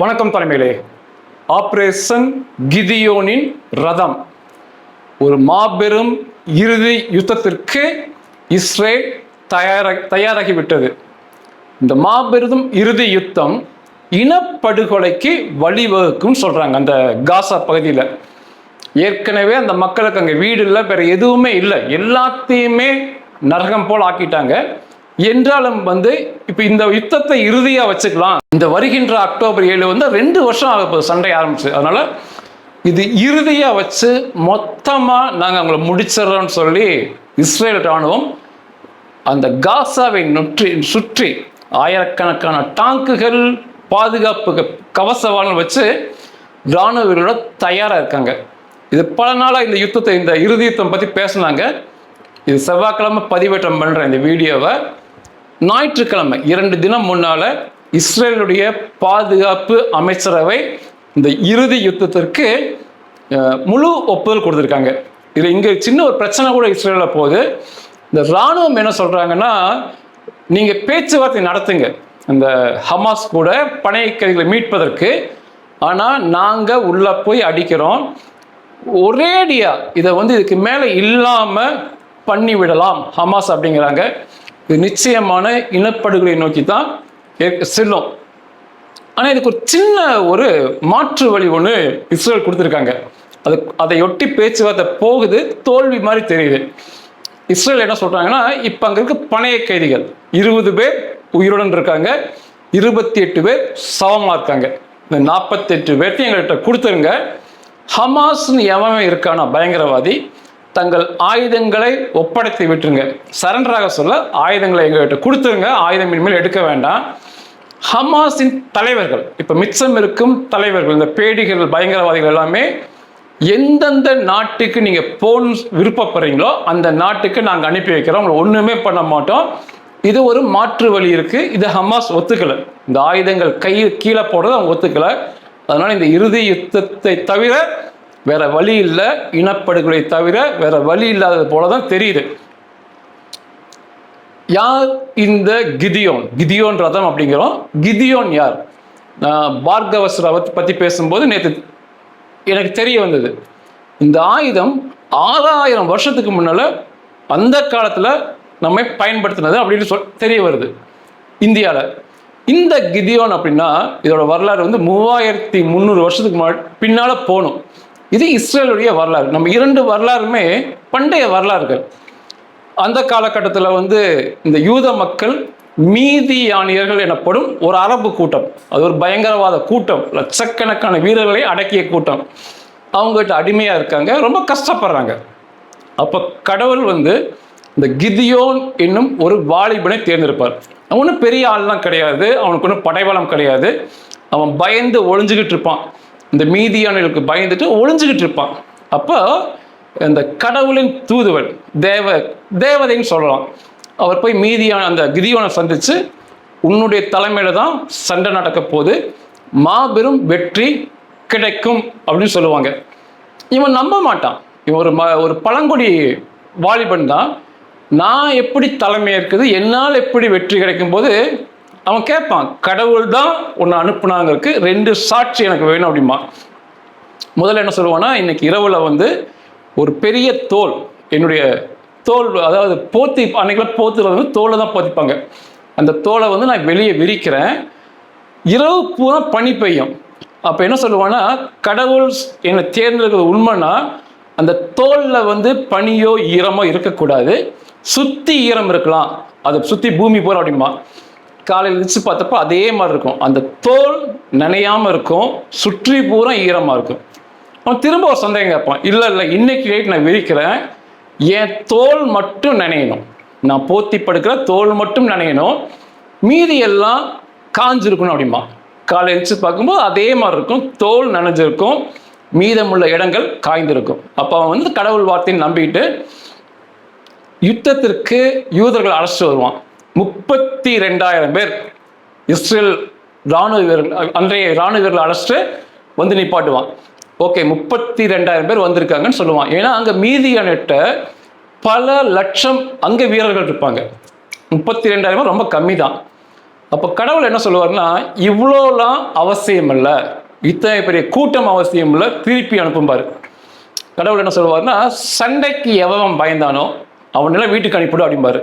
வணக்கம் தலைமையிலே ஆப்ரேஷன் கிதியோனின் ரதம். ஒரு மாபெரும் இறுதி யுத்தத்திற்கு இஸ்ரேல் தயார தயாராகிவிட்டது. இந்த மாபெரும் இறுதி யுத்தம் இனப்படுகொலைக்கு வழிவகுக்கும் சொல்கிறாங்க அந்த காசா பகுதியில். ஏற்கனவே அந்த மக்களுக்கு அங்கே வீடு இல்லை வேறு எதுவுமே இல்லை. எல்லாத்தையுமே நரகம் போல் ஆக்கிட்டாங்க. என்றாலும் வந்து இப்போ இந்த யுத்தத்தை இறுதியாக வச்சுக்கலாம். இந்த வருகின்ற அக்டோபர் ஏழு வந்து ரெண்டு வருஷம் ஆக போகுது சண்டை ஆரம்பிச்சு. அதனால இது இறுதியாக வச்சு மொத்தமாக நாங்கள் அவங்கள முடிச்சிடறோம்னு சொல்லி இஸ்ரேல் ராணுவம் அந்த காசாவை நுற்றி சுற்றி ஆயிரக்கணக்கான டாங்குகள் பாதுகாப்பு கவசவாளம் வச்சு இராணுவர்களோட தயாராக இருக்காங்க. இது பல நாளாக இந்த யுத்தத்தை இந்த இறுதி யுத்தம் பற்றி பேசினாங்க. இது செவ்வாய்க்கிழமை பதிவேற்றம் பண்ணுற இந்த வீடியோவை. ஞாயிற்றுக்கிழமை இரண்டு தினம் முன்னால இஸ்ரேலுடைய பாதுகாப்பு அமைச்சரவை இந்த இறுதி யுத்தத்திற்கு முழு ஒப்புதல் கொடுத்துருக்காங்க. இதில் இங்கே சின்ன ஒரு பிரச்சனை கூட இஸ்ரேலில் போகுது. இந்த இராணுவம் என்ன சொல்கிறாங்கன்னா நீங்கள் பேச்சுவார்த்தை நடத்துங்க. இந்த ஹமாஸ் கூட பணைய கைதிகளை மீட்பதற்கு. ஆனால் நாங்கள் உள்ளே போய் அடிக்கிறோம். ஒரேடியாக இதை வந்து இதுக்கு மேலே இல்லாமல் பண்ணி விடலாம் ஹமாஸ் அப்படிங்கிறாங்க. நிச்சயமான இனப்படுகொலை நோக்கி தான் செல்லும். ஆனால் இதுக்கு ஒரு சின்ன ஒரு மாற்று வழி ஒன்று இஸ்ரேல் கொடுத்துருக்காங்க. அது அதையொட்டி பேச்சுவார்த்தை போகுது தோல்வி மாதிரி தெரியுது. இஸ்ரேல் என்ன சொல்கிறாங்கன்னா இப்போ அங்கே இருக்க பணைய கைதிகள் இருபது பேர் உயிருடன் இருக்காங்க இருபத்தி எட்டு பேர் சவமாக இருக்காங்க. இந்த நாற்பத்தெட்டு பேர்த்தையும் எங்கள்கிட்ட கொடுத்துருங்க. ஹமாஸ்னு எவன் இருக்கானா பயங்கரவாதி. தங்கள் ஆயுதங்களை ஒப்படைத்து விட்டுருங்க. சரண்டராக சொல்ல ஆயுதங்களை எங்கள்கிட்ட கொடுத்துருங்க ஆயுதம் இனிமேல் எடுக்க வேண்டாம். ஹமாஸின் தலைவர்கள் இப்போ மிச்சம் இருக்கும் தலைவர்கள் இந்த பேடிகள் பயங்கரவாதிகள் எல்லாமே எந்தெந்த நாட்டுக்கு நீங்கள் போன் விருப்பப்படுறீங்களோ அந்த நாட்டுக்கு நாங்கள் அனுப்பி வைக்கிறோம். உங்களை ஒன்றுமே பண்ண மாட்டோம். இது ஒரு மாற்று வழி இருக்குது இது ஹமாஸ் ஒத்துக்கலை. இந்த ஆயுதங்கள் கை கீழே போடுறது அவங்க ஒத்துக்கலை. அதனால் இந்த இறுதி யுத்தத்தை தவிர வேற வழி இல்லை இனப்படுகொலை தவிர வேற வழி இல்லாதது போல தான் தெரியுது. யார் இந்த கிதியோன்? கிதியோன் ரதம் அப்படிங்கிறோம். கிதியோன் யார்? நான் பார்கவஸ்ரவை பற்றி பேசும்போது நேற்று எனக்கு தெரிய வந்தது. இந்த ஆயுதம் ஆறாயிரம் வருஷத்துக்கு முன்னால் அந்த காலத்தில் நம்ம பயன்படுத்தினது அப்படின்னு சொல் தெரிய வருது. இந்தியாவில் இந்த கிதியோன் அப்படின்னா இதோட வரலாறு வந்து மூவாயிரத்தி முந்நூறு வருஷத்துக்கு முன்னாடி பின்னால் போகணும். இது இஸ்ரேலுடைய வரலாறு. நம்ம இரண்டு வரலாறுமே பண்டைய வரலாறுகள். அந்த காலகட்டத்தில் வந்து இந்த யூத மக்கள் மீதியானியர்கள் எனப்படும் ஒரு அரபு கூட்டம். அது ஒரு பயங்கரவாத கூட்டம். லட்சக்கணக்கான வீரர்களை அடக்கிய கூட்டம். அவங்ககிட்ட அடிமையாக இருக்காங்க. ரொம்ப கஷ்டப்படுறாங்க. அப்போ கடவுள் வந்து இந்த கிதியோன் என்னும் ஒரு வாலிபனை தேர்ந்தெடுப்பார். அவன் ஒன்றும் பெரிய ஆள்லாம் கிடையாது. அவனுக்கு ஒன்றும் படைபலம் கிடையாது. அவன் பயந்து ஒளிஞ்சுக்கிட்டு இருப்பான். இந்த மீதியானவர்களுக்கு பயந்துட்டு ஒளிஞ்சுக்கிட்டு இருப்பான். அப்போ இந்த கடவுளின் தூதுவன் தேவ தேவதைன்னு சொல்லலாம். அவர் போய் மீதியான அந்த கிதியோனை சந்தித்து உன்னுடைய தலைமையில தான் சண்டை நடக்க போது மாபெரும் வெற்றி கிடைக்கும் அப்படின்னு சொல்லுவாங்க. இவன் நம்ப மாட்டான். இவன் ஒரு ம ஒரு பழங்குடி வாலிபன் தான். நான் எப்படி தலைமை இருக்குது என்னால் எப்படி வெற்றி கிடைக்கும் போது அவன் கேட்பான் கடவுள் தான் உன்னை அனுப்புனாங்கிறதுக்கு ரெண்டு சாட்சி எனக்கு வேணும் அப்படிமா முதல்ல என்ன சொல்லுவான்னா இன்னைக்கு இரவுல வந்து ஒரு பெரிய தோல் என்னுடைய தோல் அதாவது போத்தி அன்னைக்கெல்லாம் போத்துறது வந்து தோலை தான் போத்திப்பாங்க. அந்த தோலை வந்து நான் வெளியே விரிக்கிறேன். இரவு பூரா பனி பெய்யும். அப்போ என்ன சொல்லுவான்னா கடவுள் என்னை தேர்ந்தெடுக்கிறது உண்மைன்னா அந்த தோலில் வந்து பனியோ ஈரமோ இருக்கக்கூடாது. சுற்றி ஈரம் இருக்கலாம். அதை சுற்றி பூமி போகிற அப்படிமா காலையில் எழுந்திரிச்சு பார்த்தப்போ அதே மாதிரி இருக்கும். அந்த தோல் நனையாமல் இருக்கும். சுற்றி பூரா ஈரமாக இருக்கும். அவன் திரும்ப ஒரு சந்தேகம் கேட்பான். இல்லை இல்லை இன்னைக்கு நைட் நான் விரிக்கிறேன். என் தோல் மட்டும் நனையணும். நான் போத்தி படுக்கிற தோல் மட்டும் நனையணும். மீதி எல்லாம் காஞ்சிருக்கணும் அப்படிமா காலை எழுச்சி பார்க்கும்போது அதே மாதிரி இருக்கும். தோல் நனைஞ்சிருக்கும். மீதமுள்ள இடங்கள் காய்ந்திருக்கும். அப்போ அவன் வந்து கடவுள் வார்த்தையை நம்பிட்டு யுத்தத்திற்கு யூதர்கள் அழைச்சிட்டு வருவான். முப்பத்தி ரெண்டாயிரம் பேர் இஸ்ரேல் ராணுவ வீரர்கள் அன்றைய ராணுவ வீரர்கள் அழைச்சிட்டு வந்து நிப்பாட்டுவான் ஓகே முப்பத்தி ரெண்டாயிரம் பேர் வந்திருக்காங்கன்னு சொல்லுவான் ஏன்னா அங்கே மீதியானிட்ட பல லட்சம் அங்கே வீரர்கள் இருப்பாங்க. முப்பத்தி ரெண்டாயிரம் ரொம்ப கம்மி தான் அப்போ கடவுள் என்ன சொல்லுவார்னா இவ்வளோலாம் அவசியம் இல்லை. இத்தனை பெரிய கூட்டம் அவசியம் இல்லை. திருப்பி அனுப்பும்பார் கடவுள் என்ன சொல்லுவார்னா சண்டைக்கு எவன் பயந்தானோ அவனெல்லாம் வீட்டுக்கு அனுப்பிவிடும் அப்படிம்பாரு.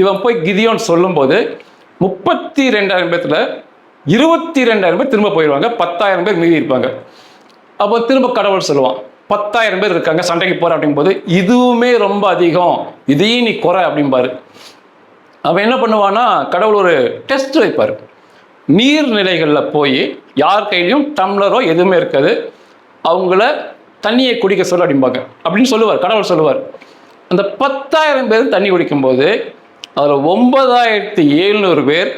இவன் போய் கிதியோன் சொல்லும்போது முப்பத்தி ரெண்டாயிரம் பேர்த்தில் இருபத்தி ரெண்டாயிரம் பேர் திரும்ப போயிடுவாங்க பத்தாயிரம் பேர் மீதி இருப்பாங்க. அப்போ திரும்ப கடவுள் சொல்லுவான் பத்தாயிரம் பேர் இருக்காங்க சண்டைக்கு போற அப்படிங்கும்போது இதுவுமே ரொம்ப அதிகம் இதையும் நீ குறை அப்படிம்பாரு. அவன் என்ன பண்ணுவான்னா கடவுள் ஒரு டெஸ்ட் வைப்பார். நீர்நிலைகளில் போய் யார் கையிலையும் டம்ளரோ எதுவுமே இருக்காது அவங்கள தண்ணியை குடிக்க சொல்ல அப்படிம்பாங்க. அப்படின்னு சொல்லுவார் கடவுள் சொல்லுவார். அந்த பத்தாயிரம் பேர் தண்ணி குடிக்கும்போது அதில் ஒன்பதாயிரத்தி எழுநூறு பேர்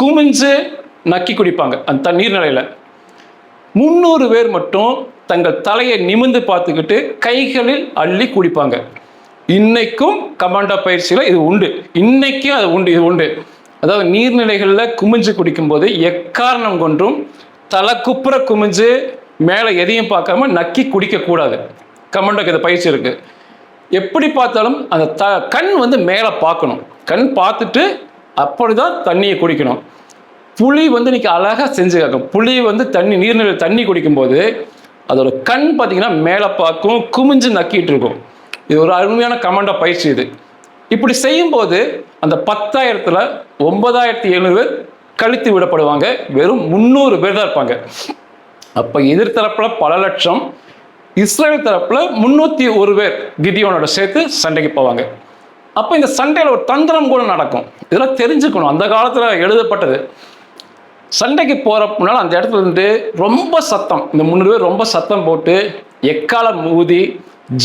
குமிஞ்சு நக்கி குடிப்பாங்க. அந்த தண்ணீர் நிலையில். முந்நூறு பேர் மட்டும் தங்கள் தலையை நிமிந்து பார்த்துக்கிட்டு கைகளில் அள்ளி குடிப்பாங்க. இன்னைக்கும் கமாண்டா பயிற்சியில் இது உண்டு. இன்னைக்கும் அது உண்டு இது உண்டு. அதாவது நீர்நிலைகளில் குமிஞ்சு குடிக்கும்போது எக்காரணம் கொண்டும் தலை குப்புற குமிஞ்சு மேலே எதையும் பார்க்காம நக்கி குடிக்கக்கூடாது. கமாண்டோக்கு இது பயிற்சி இருக்குது எப்படி பார்த்தாலும் அந்த த கண் வந்து மேலே பார்க்கணும். கண் பார்த்துட்டு அப்படி தான் தண்ணியை குடிக்கணும். புளி வந்து இன்னைக்கு அழகாக செஞ்சு கேட்கும் புளி வந்து தண்ணி நீர்நிலை தண்ணி குடிக்கும்போது அதோட கண் பார்த்தீங்கன்னா மேலே பார்க்கும் குமிஞ்சு நக்கிட்டு இருக்கும். இது ஒரு அருமையான கமெண்டாக பயிற்சி இது. இப்படி செய்யும்போது அந்த பத்தாயிரத்தில் ஒன்பதாயிரத்தி எழுநூறு கழித்து விடப்படுவாங்க. வெறும் முந்நூறு பேர் தான் இருப்பாங்க. அப்போ எதிர்த்தரப்பில் பல லட்சம் இஸ்ரேல் தரப்புல முந்நூற்றி ஒரு பேர் கிதியோனோட சேர்த்து சண்டைக்கு போவாங்க. அப்போ இந்த சண்டையில் ஒரு தந்திரம் கூட நடக்கும். இதெல்லாம் தெரிஞ்சுக்கணும். அந்த காலத்தில் எழுதப்பட்டது. சண்டைக்கு போகிற முன்னால் அந்த இடத்துல இருந்து ரொம்ப சத்தம். இந்த முந்நூறு பேர் ரொம்ப சத்தம் போட்டு எக்காலம் ஊதி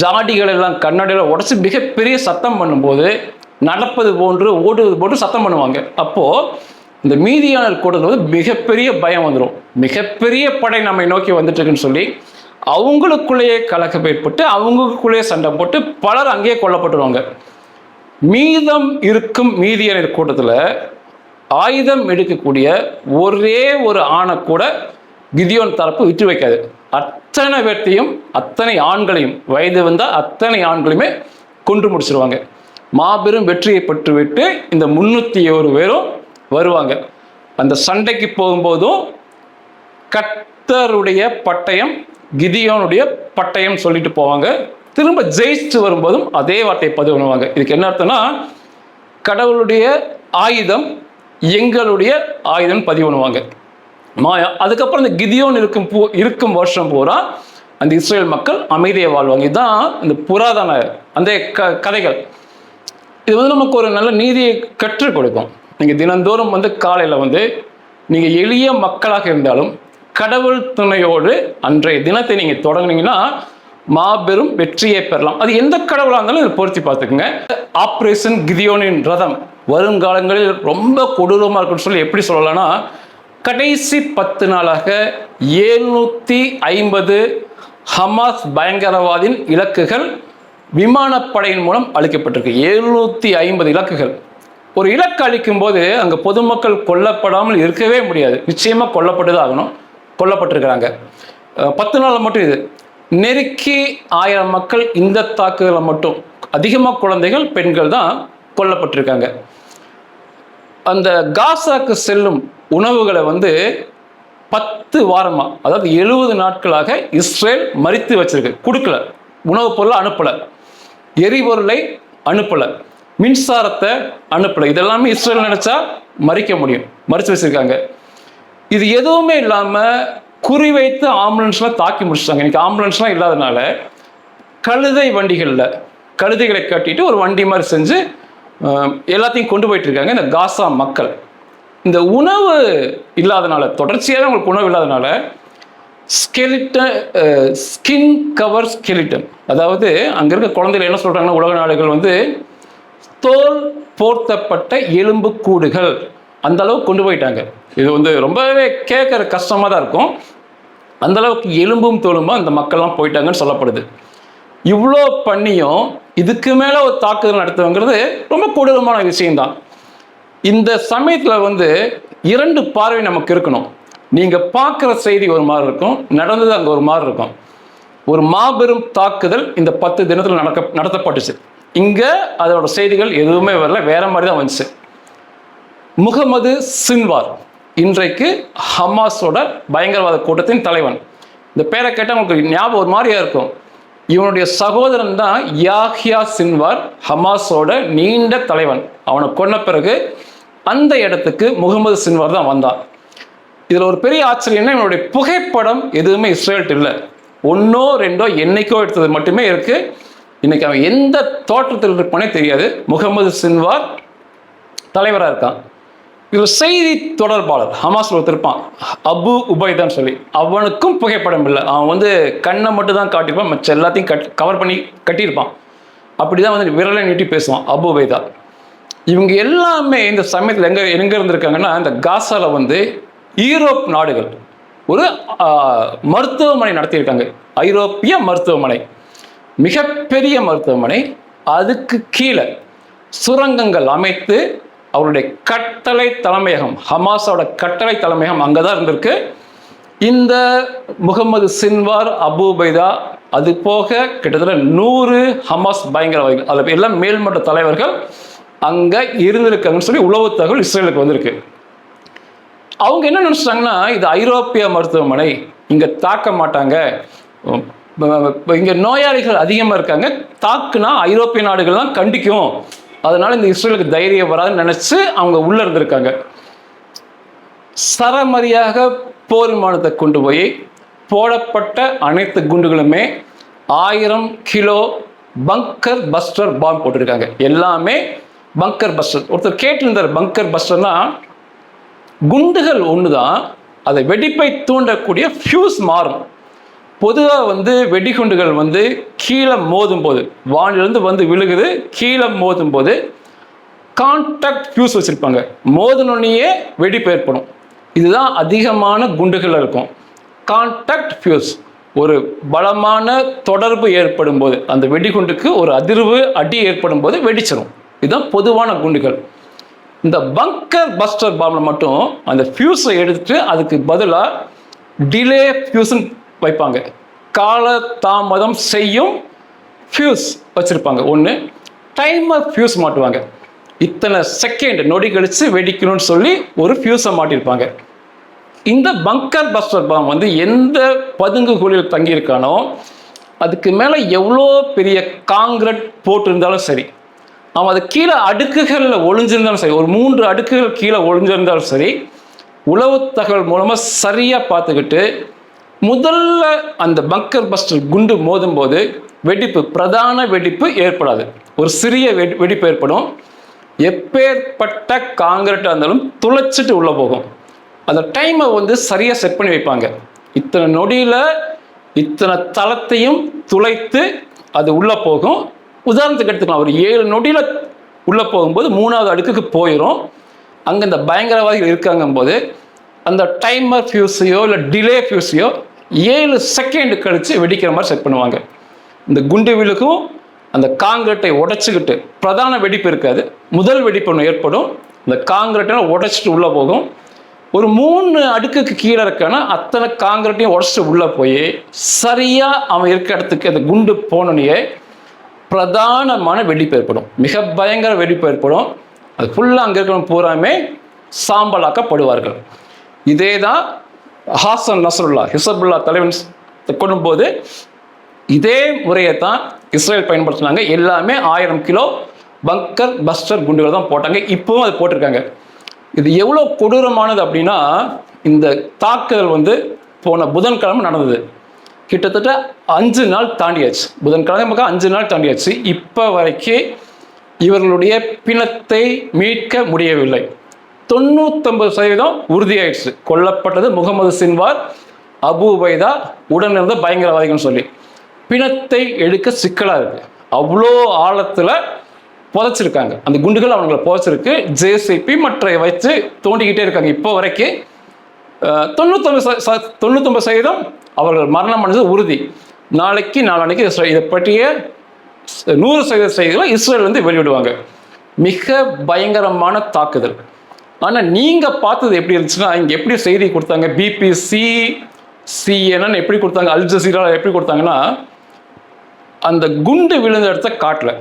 ஜாடிகள் எல்லாம் கண்ணாடியில் உடச்சி மிகப்பெரிய சத்தம் பண்ணும்போது நடப்பது போன்று ஓடுவது போன்று சத்தம் பண்ணுவாங்க. அப்போது இந்த மீதியான கூட்டத்தில் வந்து மிகப்பெரிய பயம் வந்துடும் மிகப்பெரிய படை நம்மை நோக்கி வந்துட்டு இருக்குன்னு சொல்லி அவங்களுக்குள்ளேயே கலக்கம் ஏற்பட்டு அவங்களுக்குள்ளேயே சண்டை போட்டு பலர் அங்கேயே கொல்லப்பட்டுருவாங்க. மீதம் இருக்கும் மீதியினர் கூட்டத்தில் ஆயுதம் எடுக்கக்கூடிய ஒரே ஒரு ஆணை கூட கிதியோன் தரப்பு விட்டு வைக்காது. அத்தனை பேர்த்தையும் அத்தனை ஆண்களையும் வயது வந்தால் அத்தனை ஆண்களையுமே கொன்று முடிச்சிருவாங்க. மாபெரும் வெற்றியை பெற்றுவிட்டு இந்த முன்னூற்றி ஒரு பேரும் வருவாங்க. அந்த சண்டைக்கு போகும்போதும் கத்தருடைய பட்டயம் கிதியோனுடைய பட்டயம் சொல்லிட்டு போவாங்க. திரும்ப ஜெயிச்சு வரும்போதும் அதே வார்த்தையை பதிவு பண்ணுவாங்க. இதுக்கு என்ன அர்த்தம்னா கடவுளுடைய ஆயுதம் எங்களுடைய ஆயுதம் பதிவு பண்ணுவாங்க. மாயா அதுக்கப்புறம் இந்த கிதியோன் இருக்கும் பூ இருக்கும் வருஷம் பூரா அந்த இஸ்ரேல் மக்கள் அமைதியை வாழ்வாங்க. இதுதான் இந்த புராதன அந்த க கதைகள். இது வந்து நமக்கு ஒரு நல்ல நீதியை கற்றுக் கொடுக்கும். நீங்கள் தினந்தோறும் வந்து காலையில் வந்து நீங்கள் எளிய மக்களாக இருந்தாலும் கடவுள் துணையோடு அன்றைய தினத்தை நீங்கள் தொடங்குனீங்கன்னா மாபெரும் வெற்றியை பெறலாம். அது எந்த கடவுளாக இருந்தாலும் இதை பொருத்தி பார்த்துக்குங்க. ஆப்ரேஷன் கிதியோனின் ரதம் வருங்காலங்களில் ரொம்ப கொடூரமாக இருக்குன்னு சொல்லி எப்படி சொல்லலாம்னா கடைசி பத்து நாளாக ஏழ்நூற்றி ஐம்பது ஹமாஸ் பயங்கரவாதின் இலக்குகள் விமானப்படையின் மூலம் அளிக்கப்பட்டிருக்கு எழுநூற்றி ஐம்பது இலக்குகள். ஒரு இலக்கு அளிக்கும் போது அங்கே பொதுமக்கள் கொல்லப்படாமல் இருக்கவே முடியாது. நிச்சயமாக கொல்லப்பட்டு தான் ஆகணும். கொல்லப்பட்டிருக்கிறாங்க. பத்து நாள் மட்டும் இது. நெருக்கி ஆயிரம் மக்கள் இந்த தாக்குதலை மட்டும் அதிகமாக குழந்தைகள் பெண்கள் தான் கொல்லப்பட்டிருக்காங்க. அந்த காசாக்கு செல்லும் உணவுகளை வந்து பத்து வாரமாக அதாவது எழுபது நாட்களாக இஸ்ரேல் மறித்து வச்சிருக்கு. கொடுக்கல. உணவுப் பொருளை அனுப்பலை. எரிபொருளை அனுப்பலை. மின்சாரத்தை அனுப்பலை. இதெல்லாமே இஸ்ரேல் நினச்சா மறிக்க முடியும். மறித்து வச்சுருக்காங்க. இது எதுவுமே இல்லாம குறிவைத்து ஆம்புலன்ஸ்லாம் தாக்கி முடிச்சிட்டாங்க. இன்னைக்கு ஆம்புலன்ஸ்லாம் இல்லாதனால கழுதை வண்டிகளில் கழுதைகளை கட்டிட்டு ஒரு வண்டி மாதிரி செஞ்சு எல்லாத்தையும் கொண்டு போயிட்டு இருக்காங்க இந்த காசா மக்கள். இந்த உணவு இல்லாதனால தொடர்ச்சியாக உங்களுக்கு உணவு இல்லாதனால ஸ்கெலிட்டன் ஸ்கின் கவர் ஸ்கெலிட்டன் அதாவது அங்கே இருக்க குழந்தைகள் என்ன சொல்கிறாங்கன்னா உலக நாடுகள் வந்து தோல் போர்த்தப்பட்ட எலும்பு கூடுகள் அந்த அளவுக்கு கொண்டு போயிட்டாங்க. இது வந்து ரொம்பவே கேட்குற கஷ்டமாக தான் இருக்கும். அந்த அளவுக்கு எலும்பும் தோலுமா அந்த மக்கள்லாம் போயிட்டாங்கன்னு சொல்லப்படுது. இவ்வளோ பண்ணியும் இதுக்கு மேலே ஒரு தாக்குதல் நடத்துவங்கிறது ரொம்ப கொடூரமான விஷயம்தான். இந்த சமயத்தில் வந்து இரண்டு பார்வை நமக்கு இருக்கணும். நீங்கள் பார்க்குற செய்தி ஒரு மாதிரி இருக்கும் நடந்தது அங்கே ஒரு மாதிரி இருக்கும். ஒரு மாபெரும் தாக்குதல் இந்த பத்து தினத்தில் நடக்க நடத்தப்பட்டுச்சு. இங்கே அதோட செய்திகள் எதுவுமே வரல வேற மாதிரி தான் வந்துச்சு. Mohammed Sinwar. இன்றைக்கு ஹமாஸோட பயங்கரவாத கூட்டத்தின் தலைவன். இந்த பேரை கேட்டால் உங்களுக்கு ஞாபகம் ஒரு மாதிரியா இருக்கும். இவனுடைய சகோதரன் தான் யாஹியா சின்வார் ஹமாஸோட நீண்ட தலைவன். அவனை கொன்ன பிறகு அந்த இடத்துக்கு முகமது சின்வார் தான் வந்தான். இதில் ஒரு பெரிய ஆச்சரியம்னா இவனுடைய புகைப்படம் எதுவுமே இஸ்ரேல்ட்டு இல்லை. ஒன்றோ ரெண்டோ என்னைக்கோ எடுத்தது மட்டுமே இருக்குது இன்னைக்கு அவன் எந்த தோற்றத்தில் இருப்பானே தெரியாது. முகமது சின்வார் தலைவராக இருக்கான். இவர் செய்தி தொடர்பாளர் ஹமாஸ்ல ஒருத்திருப்பான் அபு உபைதான் சொல்லி. அவனுக்கும் புகைப்படம் இல்லை. அவன் வந்து கண்ணை மட்டும் தான் காட்டியிருப்பான். மற்ற எல்லாத்தையும் கட் கவர் பண்ணி கட்டியிருப்பான். அப்படி தான் வந்து விரலை நீட்டி பேசுவான் அபு உபைதா. இவங்க எல்லாமே இந்த சமயத்தில் எங்கே எங்கே இருந்திருக்காங்கன்னா இந்த காசாவில் வந்து ஈரோப் நாடுகள் ஒரு மருத்துவமனை நடத்தியிருக்காங்க. ஐரோப்பிய மருத்துவமனை. மிகப்பெரிய மருத்துவமனை. அதுக்கு கீழே சுரங்கங்கள் அமைத்து அவருடைய கட்டளை தலைமையகம் ஹமாஸோட கட்டளை தலைமையகம் அங்கே தான் இருந்திருக்கு. இந்த முகமது சின்வார் அபூபைதா அது போக கிட்டத்தட்ட நூறு ஹமாஸ் பயங்கரவாதிகள் அதில் எல்லாம் மேல்மட்ட தலைவர்கள் அங்கே இருந்திருக்காங்கன்னு சொல்லி உளவு தகவல் இஸ்ரேலுக்கு வந்திருக்கு. அவங்க என்ன நினச்சிட்டாங்கன்னா இது ஐரோப்பிய மருத்துவமனை இங்கே தாக்க மாட்டாங்க. இங்கே நோயாளிகள் அதிகமாக இருக்காங்க தாக்குனா ஐரோப்பிய நாடுகள் தான் கண்டிக்கும். அதனால இந்த இஸ்ரேலுக்கு தைரியம் வராதுன்னு நினச்சி அவங்க உள்ளே இருந்திருக்காங்க. சரமரியாக போர் விமானத்தை கொண்டு போய் போடப்பட்ட அனைத்து குண்டுகளுமே ஆயிரம் கிலோ பங்கர் பஸ்டர் பாம்பு போட்டிருக்காங்க. எல்லாமே பங்கர் பஸ்டர். ஒருத்தர் கேட்டிருந்தார் பங்கர் பஸ்டர்னா குண்டுகள் ஒன்று தான் அதை வெடிப்பை தூண்டக்கூடிய ஃபியூஸ் மாறும். பொதுவாக வந்து வெடிகுண்டுகள் வந்து கீழே மோதும் போது வானிலிருந்து வந்து விழுகுது கீழே மோதும் போது கான்டாக்ட் ஃபியூஸ் வச்சுருப்பாங்க. மோதினோடனேயே வெடிப்பு ஏற்படும். இதுதான் அதிகமான குண்டுகள் இருக்கும். கான்டாக்ட் ஃபியூஸ் ஒரு பலமான தொடர்பு ஏற்படும் போது அந்த வெடிகுண்டுக்கு ஒரு அதிர்வு அடி ஏற்படும் போது வெடிச்சிடும் இதுதான் பொதுவான குண்டுகள். இந்த பங்கர் பஸ்டர் பாம்பில் மட்டும் அந்த ஃபியூஸை எடுத்துட்டு அதுக்கு பதிலாக டிலே ஃபியூஸ்ன்னு வைப்பாங்க. கால தாமதம் செய்யும் ஃபியூஸ் வச்சுருப்பாங்க. ஒன்று டைமர் ஃபியூஸ் மாட்டுவாங்க. இத்தனை செகண்ட் நொடி கழித்து வெடிக்கணும்னு சொல்லி ஒரு ஃபியூஸை மாட்டியிருப்பாங்க இந்த பங்கர் பஸ்டர் பாம் வந்து எந்த பதுங்கு குழியில் தங்கியிருக்கானோ அதுக்கு மேலே எவ்வளோ பெரிய காங்கிரட் போட்டிருந்தாலும் சரி அவன் அது கீழே அடுக்குகளில் ஒளிஞ்சிருந்தாலும் சரி ஒரு மூன்று அடுக்குகள் கீழே ஒளிஞ்சிருந்தாலும் சரி உளவு தகவல் மூலமாக சரியாக பார்த்துக்கிட்டு முதல்ல அந்த பங்கர் பஸ்டர் குண்டு மோதும் போது வெடிப்பு பிரதான வெடிப்பு ஏற்படாது. ஒரு சிறிய வெடி வெடிப்பு ஏற்படும். எப்பேற்பட்ட காங்கிரட்டாக இருந்தாலும் துளைச்சிட்டு உள்ளே போகும். அந்த டைமை வந்து சரியாக செட் பண்ணி வைப்பாங்க. இத்தனை நொடியில் இத்தனை தளத்தையும் துளைத்து அது உள்ளே போகும். உதாரணத்துக்கு எடுத்துக்கலாம். ஒரு ஏழு நொடியில் உள்ளே போகும்போது மூணாவது அடுக்குக்கு போயிடும் அங்கே இந்த பயங்கரவாதிகள் இருக்காங்கும்போது அந்த டைமர் ஃபியூஸையோ இல்லை டிலே ஃபியூஸையோ ஏழு செகண்ட் கழித்து வெடிக்கிற மாதிரி செட் பண்ணுவாங்க. இந்த குண்டு விழுக்கும் அந்த காங்கிரட்டை உடைச்சிக்கிட்டு பிரதான வெடிப்பு இருக்காது. முதல் வெடிப்பு ஒன்று ஏற்படும். இந்த காங்கிரட்டை உடைச்சிட்டு உள்ளே போகும். ஒரு மூணு அடுக்குக்கு கீழே இருக்கான அத்தனை காங்கிரட்டையும் உடச்சிட்டு உள்ளே போய் சரியாக அவன் இருக்க இடத்துக்கு அந்த குண்டு போனோடனே பிரதானமான வெடிப்பு ஏற்படும். மிக பயங்கர வெடிப்பு ஏற்படும். அது ஃபுல்லாக அங்கே இருக்கிறவங்க பூராமே சாம்பலாக்கப்படுவார்கள். இதே தான் ஹாசன் நசருல்லா ஹிசபுல்லா தலைவன் கொள்ளும்போது இதே முறையை தான் இஸ்ரேல் பயன்படுத்தினாங்க. எல்லாமே ஆயிரம் கிலோ பங்கர் பஸ்டர் குண்டுகள் தான் போட்டாங்க. இப்போவும் அது போட்டிருக்காங்க. இது எவ்வளோ கொடூரமானது அப்படின்னா இந்த தாக்குதல் வந்து போன புதன்கிழமை நடந்தது. கிட்டத்தட்ட அஞ்சு நாள் தாண்டியாச்சு. புதன்கிழமை பக்கம் அஞ்சு நாள் தாண்டியாச்சு. இப்போ வரைக்கும் இவர்களுடைய பிணத்தை மீட்க முடியவில்லை. தொண்ணூத்தொன்பது சதவீதம் உறுதியாயிடுச்சு. கொல்லப்பட்டது முகமது சின்வார் அபு உபைதா உடன் இருந்த பயங்கரவாதிகள்னு சொல்லி. பிணத்தை எடுக்க சிக்கலாக இருக்கு. அவ்வளோ ஆழத்தில் புதைச்சிருக்காங்க. அந்த குண்டுகள் அவங்களை புதைச்சிருக்கு. ஜேசிபி மற்ற வைத்து தோண்டிக்கிட்டே இருக்காங்க இப்போ வரைக்கும் அஹ், தொண்ணூத்தொன்பது தொண்ணூத்தொன்பது சதவீதம் அவர்கள் மரணம் அடைஞ்சது உறுதி. நாளைக்கு நாளானைக்கு இதை பற்றிய நூறு சதவீத செய்திகளை இஸ்ரேல் வந்து வெளியிடுவாங்க. மிக பயங்கரமான தாக்குதல். ஆனால் நீங்கள் பார்த்தது எப்படி இருந்துச்சுன்னா இங்கே எப்படி செய்தி கொடுத்தாங்க? பிபிசி சிஎன்என் எப்படி கொடுத்தாங்க? அல் ஜசீரா எப்படி கொடுத்தாங்கன்னா அந்த குண்டு விழுந்த இடத்த காட்டல.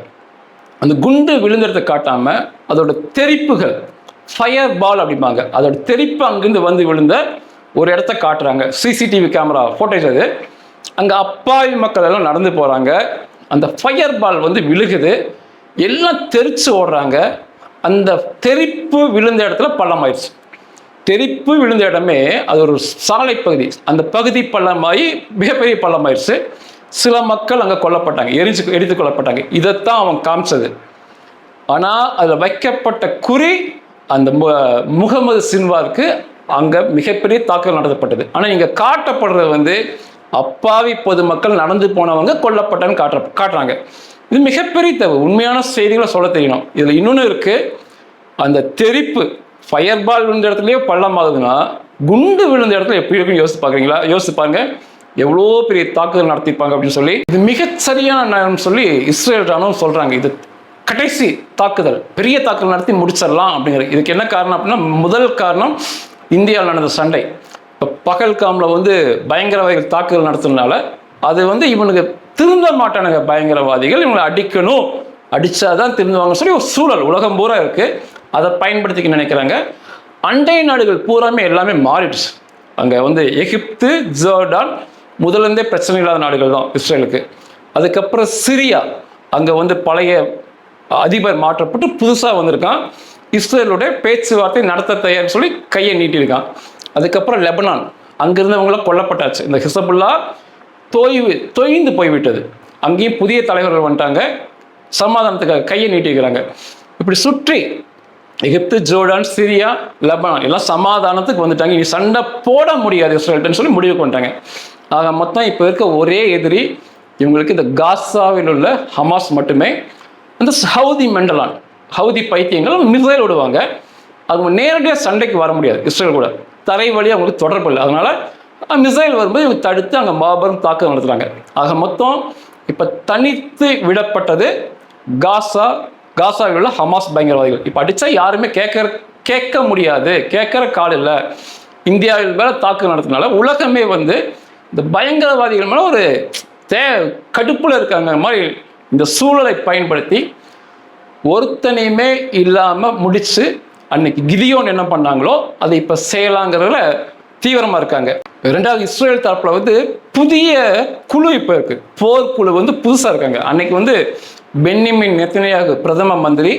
அந்த குண்டு விழுந்த இடத்த காட்டாமல் அதோட தெறிப்புகள் ஃபயர் பால் அப்படிம்பாங்க. அதோட தெறிப்பு அங்கிருந்து வந்து விழுந்த ஒரு இடத்த காட்டுறாங்க. சிசிடிவி கேமரா ஃபோட்டேஜ் அது. அங்கே அப்பாவி மக்கள் எல்லாம் நடந்து போகிறாங்க அந்த ஃபயர் பால் வந்து விழுகுது. எல்லாம் தெரிச்சு ஓடுறாங்க. அந்த தெறிப்பு விழுந்த இடத்துல பள்ளம் ஆயிடுச்சு தெறிப்பு விழுந்த இடமே அது ஒரு சாலை பகுதி. அந்த பகுதி பள்ளமாகி மிகப்பெரிய பள்ளமாயிடுச்சு சில மக்கள் அங்கே கொல்லப்பட்டாங்க. எரிஞ்சு எரித்து கொல்லப்பட்டாங்க. இதைத்தான் அவன் காமிச்சது. ஆனால் அதில் வைக்கப்பட்ட குறி அந்த மு- முகமது சின்வாருக்கு அங்கே மிகப்பெரிய தாக்குதல் நடத்தப்பட்டது. ஆனால் இங்கே காட்டப்படுறது வந்து அப்பாவி பொதுமக்கள் நடந்து போனவங்க கொல்லப்பட்டன்னு காட்டுற காட்டுறாங்க. இது மிகப்பெரிய தவறு. உண்மையான செய்திகளை சொல்ல தெரியணும். இதில் இன்னொன்று இருக்குது அந்த தெறிப்பு ஃபயர் பால் விழுந்த இடத்துலயே பள்ளமாகுதுன்னா குண்டு விழுந்த இடத்துல எப்படி இருக்கும் யோசிச்சு பார்க்குறீங்களா? யோசிச்சு பாருங்க. எவ்வளோ பெரிய தாக்குதல் நடத்திப்பாங்க அப்படின்னு சொல்லி இது மிகச் சரியான நேரம் சொல்லி இஸ்ரேல் ராணுவம் சொல்கிறாங்க இது கடைசி தாக்குதல். பெரிய தாக்குதல் நடத்தி முடிச்சிடலாம் அப்படிங்கிறது இதுக்கு என்ன காரணம் அப்படின்னா முதல் காரணம் இந்தியாவில் நடந்த சண்டை. இப்போ பகல்காமில் வந்து பயங்கரவாதிகள் தாக்குதல் நடத்துறதுனால அது வந்து இவனுக்கு திருந்த மாட்டானுங்க பயங்கரவாதிகள். இவங்களை அடிக்கணும். அடிச்சாதான் திருந்துவாங்கன்னு சொல்லி ஒரு சூழல். உலகம் பூரா இருக்கு. அதை பயன்படுத்திக்க நினைக்கிறாங்க. அண்டை நாடுகள் பூராமே எல்லாமே மாறிடுச்சு. அங்கே வந்து எகிப்து ஜோர்டான் முதலேருந்தே பிரச்சனை இல்லாத நாடுகள் தான் இஸ்ரேலுக்கு. அதுக்கப்புறம் சிரியா. அங்கே வந்து பழைய அதிபர் மாற்றப்பட்டு புதுசாக வந்திருக்கான். இஸ்ரேலுடைய பேச்சுவார்த்தை நடத்த தயார்னு சொல்லி கையை நீட்டியிருக்கான். அதுக்கப்புறம் லெபனான். அங்கிருந்தவங்களாம் கொல்லப்பட்டாச்சு. இந்த ஹிசபுல்லா தொய்வு தொய்ந்து போய்விட்டது. அங்கேயும் புதிய தலைவர்கள் வந்துட்டாங்க. சமாதானத்துக்காக கையை நீட்டிக்கிறாங்க. இப்படி சுற்றி எகிப்து ஜோர்டான் சிரியா லெபனான் எல்லாம் சமாதானத்துக்கு வந்துட்டாங்க. இனி சண்டை போட முடியாது இஸ்ரேல்ட்டன்னு சொல்லி முடிவுக்கு வந்துட்டாங்க. ஆக மொத்தம் இப்போ இருக்க ஒரே எதிரி இவங்களுக்கு இந்த காசாவில் உள்ள ஹமாஸ் மட்டுமே. அந்த ஹவுதி மெண்டலான் ஹவுதி பைத்தியங்கள் மிசைல் விடுவாங்க அவங்க நேரடியாக சண்டைக்கு வர முடியாது. இஸ்ரேல் கூட. தரை வழி அவங்களுக்கு தொடர்பு இல்லை. அதனால மிசைல் வரும்போது இவங்க தடுத்து அங்கே மாபெரும் தாக்குதல் நடத்துகிறாங்க ஆக மொத்தம் இப்போ தனித்து விடப்பட்டது காசா காசாவில் உள்ள ஹமாஸ் பயங்கரவாதிகள். இப்போ அடித்தா யாருமே கேட்கற கேட்க முடியாது. கேட்குற கால் இல்லை. இந்தியாவில் மேலே தாக்குதல் நடத்தினால உலகமே வந்து இந்த பயங்கரவாதிகள் மேலே ஒரு தே கடுப்பில் இருக்காங்க மாதிரி இந்த சூழலை பயன்படுத்தி ஒருத்தனையுமே இல்லாமல் முடித்து அன்னைக்கு கிதியோன் என்ன பண்ணாங்களோ அதை இப்போ செய்யலாங்கிறதுல தீவிரமாக இருக்காங்க. ரெண்டாவது இஸ்ரேல் தரப்பில் வந்து புதிய குழு இப்போ இருக்கு. போர் குழு வந்து புதுசாக இருக்காங்க. அன்னைக்கு வந்து பென்னிமின் நெத்தனையாக பிரதம மந்திரி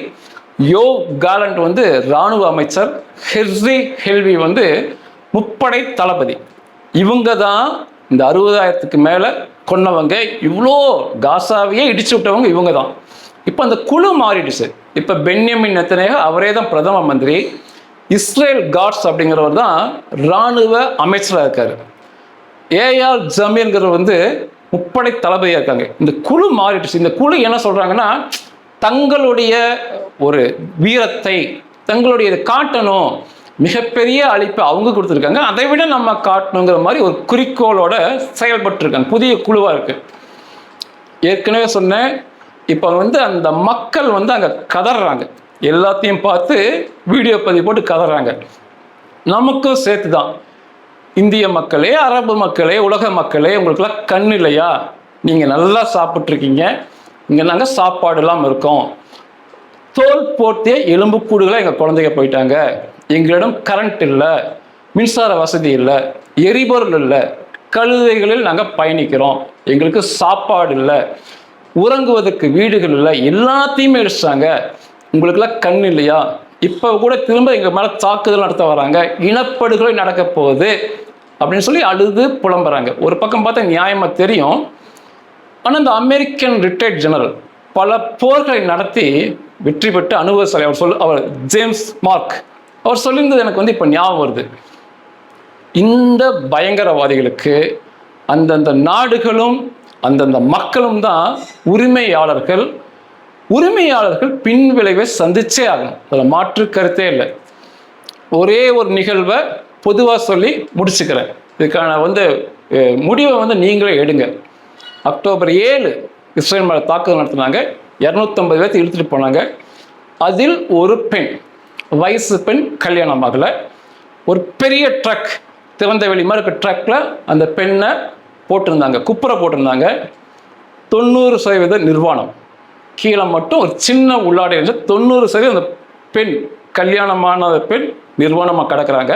யோ காலண்ட் வந்து இராணுவ அமைச்சர் ஹெர்ரி ஹெல்வி வந்து முப்படை தளபதி. இவங்க தான் இந்த அறுபதாயிரத்துக்கு மேலே கொன்னவங்க. இவ்வளோ காசாவையே இடிச்சு விட்டவங்க இவங்க தான் இப்போ அந்த குழு மாறிடுச்சு. இப்போ பென்யமின் நெத்தனையாக அவரே தான் பிரதம மந்திரி. இஸ்ரேல் காட்ஸ் அப்படிங்கிறவர் தான் இராணுவ அமைச்சராக இருக்கார். ஏஆர் ஜமீன்கிறவர் வந்து முப்படை தளபதியாக இருக்காங்க. இந்த குழு மாறிடுச்சு. இந்த குழு என்ன சொல்கிறாங்கன்னா தங்களுடைய ஒரு வீரத்தை தங்களுடைய இதை காட்டணும் மிகப்பெரிய அழிப்பை அவங்க கொடுத்துருக்காங்க. அதை விட நம்ம காட்டணுங்கிற மாதிரி ஒரு குறிக்கோளோட செயல்பட்டுருக்காங்க. புதிய குழுவாக இருக்கு. ஏற்கனவே சொன்னேன் இப்போ வந்து அந்த மக்கள் வந்து அங்கே கதறாங்க. எல்லாத்தையும் பார்த்து வீடியோ பதிவு போட்டு கதறாங்க. நமக்கும் சேர்த்து தான் இந்திய மக்களே அரபு மக்களே உலக மக்களே உங்களுக்குலாம் கண் இல்லையா? நீங்கள் நல்லா சாப்பிட்ருக்கீங்க இங்கே நாங்கள் சாப்பாடு இல்லாமல் இருக்கோம். தோல் போர்த்திய எலும்புக்கூடுகளாக எங்கள் குழந்தைங்க போயிட்டாங்க. எங்களிடம் கரண்ட் இல்லை மின்சார வசதி இல்லை எரிபொருள் இல்லை கழுதைகளில் நாங்கள் பயணிக்கிறோம். எங்களுக்கு சாப்பாடு இல்லை உறங்குவதற்கு வீடுகள் இல்லை எல்லாத்தையுமே அடிச்சிட்டாங்க உங்களுக்குலாம் கண் இல்லையா? இப்போ கூட திரும்ப எங்கள் மேலே தாக்குதல் நடத்த வராங்க. இனப்படுகொலை நடக்க போகுது அப்படின்னு சொல்லி அழுது புலம்புறாங்க. ஒரு பக்கம் பார்த்தா நியாயமாக தெரியும். ஆனால் இந்த அமெரிக்கன் ரிட்டையர்ட் ஜெனரல் பல போர்களை நடத்தி வெற்றி பெற்று அனுபவசாலி அவர் சொல் அவர் ஜேம்ஸ் மார்க் அவர் சொல்லியிருந்தது எனக்கு வந்து இப்போ ஞாபகம் வருது. இந்த பயங்கரவாதிகளுக்கு அந்தந்த நாடுகளும் அந்தந்த மக்களும் தான் உரிமையாளர்கள் உரிமையாளர்கள் பின் விளைவை சந்திச்சே ஆகணும். அதில் மாற்று கருத்தே இல்லை. ஒரே ஒரு நிகழ்வை பொதுவாக சொல்லி முடிச்சுக்கிறேன். இதுக்கான வந்து முடிவை வந்து நீங்களே எடுங்க. அக்டோபர் ஏழு இஸ்ரேல் மேலே தாக்குதல் நடத்தினாங்க. இரநூத்தம்பது பேர்த்து இழுத்துட்டு போனாங்க. அதில் ஒரு பெண் வயசு பெண் கல்யாணம் ஆகலை. ஒரு பெரிய ட்ரக் திறந்த வெளி மாதிரி இருக்க ட்ரக்கில் அந்த பெண்ணை போட்டிருந்தாங்க. குப்புரை போட்டிருந்தாங்க. தொண்ணூறு சதவீத நிர்வாணம். கீழே மட்டும் ஒரு சின்ன உள்ளாடை இருந்து தொண்ணூறு சதவீதம் அந்த பெண் கல்யாணமான பெண் நிர்வாணமாக கிடக்குறாங்க.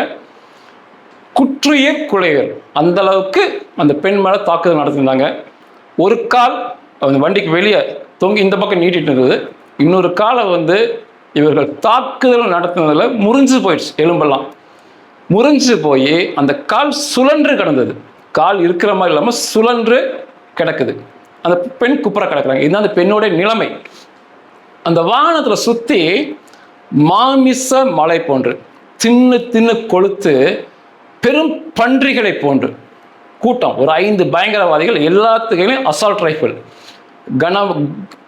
குற்றிய குலைகள் அந்த அளவுக்கு அந்த பெண் மேலே தாக்குதல் நடத்தியிருந்தாங்க ஒரு கால் அந்த வண்டிக்கு வெளியே தொங்கி இந்த பக்கம் நீட்டிட்டு இருந்தது. இன்னொரு காலை வந்து இவர்கள் தாக்குதல் நடத்தினதில் முறிஞ்சு போயிடுச்சு எலும்பெல்லாம். முறிஞ்சு போய் அந்த கால் சுழன்று கிடந்தது. கால் இருக்கிற மாதிரி இல்லாமல் சுழன்று கிடக்குது. அந்த பெண் குப்புற கிடக்குறாங்க. இதுதான் அந்த பெண்ணோட நிலைமை. அந்த வாகனத்தில் சுற்றி மாமிச மலை போன்று தின்னு தின்னு கொளுத்து பெரும் பன்றிகளை போன்று கூட்டம். ஒரு ஐந்து பயங்கரவாதிகள் எல்லாத்துக்குமே அசால்ட் ரைஃபிள் கன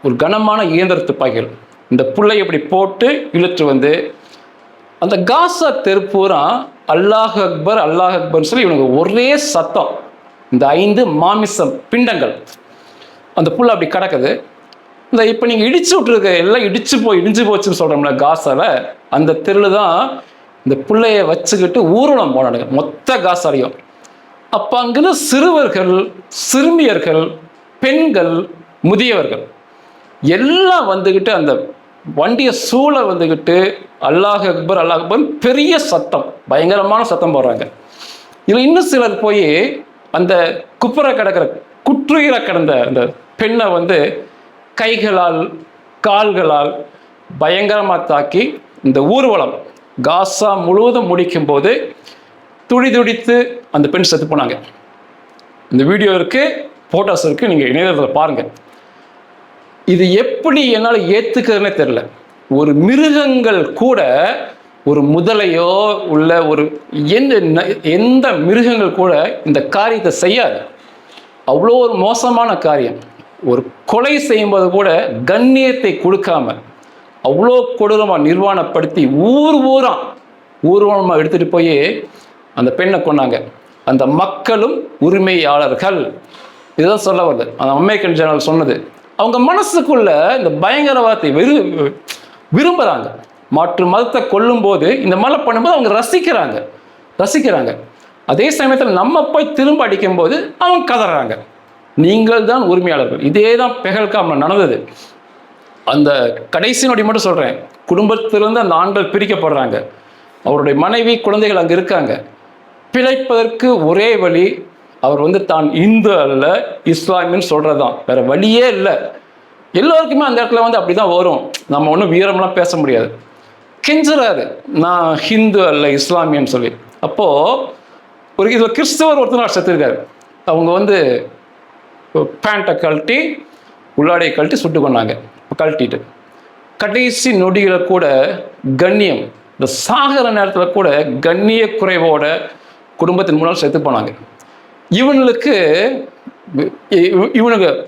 ஒரு கனமான இயந்திர துப்பாக்கிகள் இந்த புள்ளை இப்படி போட்டு இழுத்து வந்து அந்த காசா தெருப்பூரா அல்லாஹ் அக்பர் அல்லாஹ் அக்பர்னு சொல்லி இவனுக்கு ஒரே சத்தம். இந்த ஐந்து மாமிசம் பிண்டங்கள். அந்த புல் அப்படி கிடக்குது. இந்த இப்போ நீங்கள் இடிச்சு விட்ருக்க எல்லாம் இடிச்சு போய் இடிஞ்சு போச்சுன்னு சொல்கிறோம்ல காசால அந்த தெருவில் தான் இந்த பிள்ளைய வச்சுக்கிட்டு ஊர்வலம் போனானுங்க மொத்த காசாலையும். அப்போ அங்கிருந்து சிறுவர்கள் சிறுமியர்கள் பெண்கள் முதியவர்கள் எல்லாம் வந்துக்கிட்டு அந்த வண்டியை சூழ வந்துக்கிட்டு அல்லாஹ் அக்பர் அல்லாஹ் அக்பர் பெரிய சத்தம் பயங்கரமான சத்தம் போடுறாங்க. இதில் இன்னும் சிலர் போய் அந்த குப்புற கிடக்கிற குற்றுயிர கடந்த அந்த பெண்ணை வந்து கைகளால் கால்களால் பயங்கரமாக தாக்கி இந்த ஊர்வலம் காசா முழுவதும் முடிக்கும் போது துடி துடித்து அந்த பெண் செத்து போனாங்க. இந்த வீடியோ இருக்கு ஃபோட்டோஸ் இருக்கு நீங்கள் இணையதளத்தில் பாருங்கள் இது எப்படி என்னால் ஏற்றுக்கிறதுனே தெரில ஒரு மிருகங்கள் கூட ஒரு முதலையோ உள்ள ஒரு எந்த ந- எந்த மிருகங்கள் கூட இந்த காரியத்தை செய்யாது. அவ்வளோ ஒரு மோசமான காரியம். ஒரு கொலை செய்யும்போது கூட கண்ணியத்தை கொடுக்காம அவ்வளோ கொடூரமாக நிர்வாணப்படுத்தி ஊர் ஊரா ஊர்வலமாக எடுத்துகிட்டு போய் அந்த பெண்ணை கொண்டாங்க அந்த மக்களும் உரிமையாளர்கள். இதுதான் சொல்ல வருது அந்த அமெரிக்கன் ஜெனரல் சொன்னது. அவங்க மனசுக்குள்ள இந்த பயங்கரவாதத்தை விரு விரும்புகிறாங்க மாற்று மதத்தை கொல்லும்போது இந்த மலை பண்ணும்போது அவங்க ரசிக்கிறாங்க. ரசிக்கிறாங்க. அதே சமயத்தில் நம்ம போய் திரும்ப அடிக்கும்போது அவங்க கதறாங்க. நீங்கள் தான் உரிமையாளர்கள். இதே தான் பெஹல்காமில் நடந்தது. அந்த கடைசி நொடி மட்டும் சொல்கிறேன் குடும்பத்திலிருந்து அந்த ஆண்கள் பிரிக்கப்படுறாங்க. அவருடைய மனைவி குழந்தைகள் அங்கே இருக்காங்க. பிழைப்பதற்கு ஒரே வழி அவர் வந்து தான் இந்து அல்ல இஸ்லாமியன்னு சொல்கிறது தான் வேறு வழியே இல்லை. எல்லோருக்குமே அந்த இடத்துல வந்து அப்படி தான் வரும். நம்ம ஒன்றும் வீரம்லாம் பேச முடியாது. கெஞ்சுறாரு. நான் ஹிந்து அல்ல இஸ்லாமியன்னு சொல்லி. அப்போது ஒரு இதில் கிறிஸ்தவர் ஒருத்தர் செத்துருக்காரு. அவங்க வந்து பேண்ட்டை கழட்டி உள்ளாடையை கழட்டி சுட்டு கொண்டாங்க கழட்டிட்டு. கடைசி நொடியில் கூட கண்ணியம் இந்த சாகர நேரத்தில் கூட கண்ணிய குறைவோட குடும்பத்தின் முன்னால் செத்து போனாங்க. இவனுக்கு இவ- இவனுங்க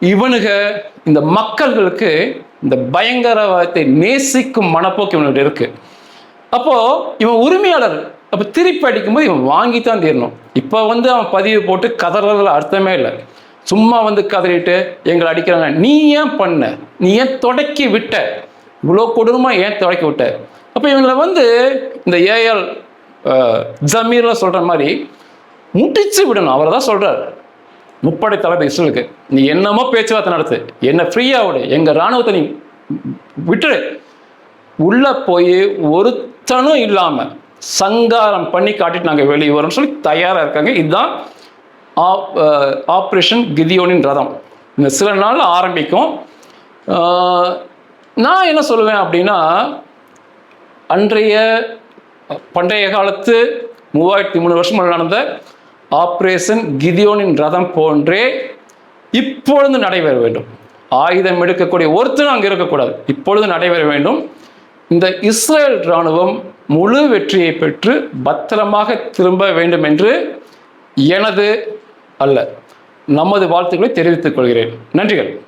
இவனுங்க இந்த மக்கள்களுக்கு இந்த பயங்கரவாதத்தை நேசிக்கும் மனப்போக்கு இவனுக்கு இருக்கு. அப்போ இவன் உரிமையாளர். அப்போ திருப்பி அடிக்கும்போது இவன் வாங்கி தான் தீரணும். இப்போ வந்து அவன் பதிவு போட்டு கதறதில் அர்த்தமே இல்லை. சும்மா வந்து கதறிட்டு எங்களை அடிக்கிறாங்க. நீ ஏன் பண்ண? நீ ஏன் தொடக்கி விட்ட? இவ்வளோ கொடூரமாக ஏன் தொடக்கி விட்ட? அப்போ இவங்களை வந்து இந்த ஏஎல் ஜமீரில் சொல்கிற மாதிரி முட்டிச்சு விடணும். அவரை தான் சொல்கிறார் முப்படை தளபதி இஸ்ரேலுக்கு. நீ என்னமோ பேச்சுவார்த்தை நடத்து. என்ன ஃப்ரீயாக விடு. எங்கள் இராணுவத்தை நீ விட்டுடு. உள்ளே போய் ஒருத்தனும் இல்லாமல் சங்காரம் பண்ணி காட்டிட்டு நாங்கள் வெளியே வரோம்னு சொல்லி தயாராக இருக்காங்க. இதுதான் ஆப்ரேஷன் கிதியோனின் ரதம். இந்த சில நாளில் ஆரம்பிக்கும். நான் என்ன சொல்லுவேன் அப்படின்னா அன்றைய பண்டைய காலத்து மூவாயிரத்தி மூணு வருஷம் நடந்த ஆப்ரேஷன் கிதியோனின் ரதம் போன்றே இப்பொழுது நடைபெற வேண்டும். ஆயுதம் எடுக்கக்கூடிய ஒருத்தரும் அங்கே இருக்கக்கூடாது. இப்பொழுது நடைபெற வேண்டும். இந்த இஸ்ரேல் இராணுவம் முழு வெற்றியை பெற்று பத்திரமாக திரும்ப வேண்டும் என்று எனது அல்ல நமது வாழ்த்துக்களை தெரிவித்துக் கொள்கிறேன். நன்றிகள்.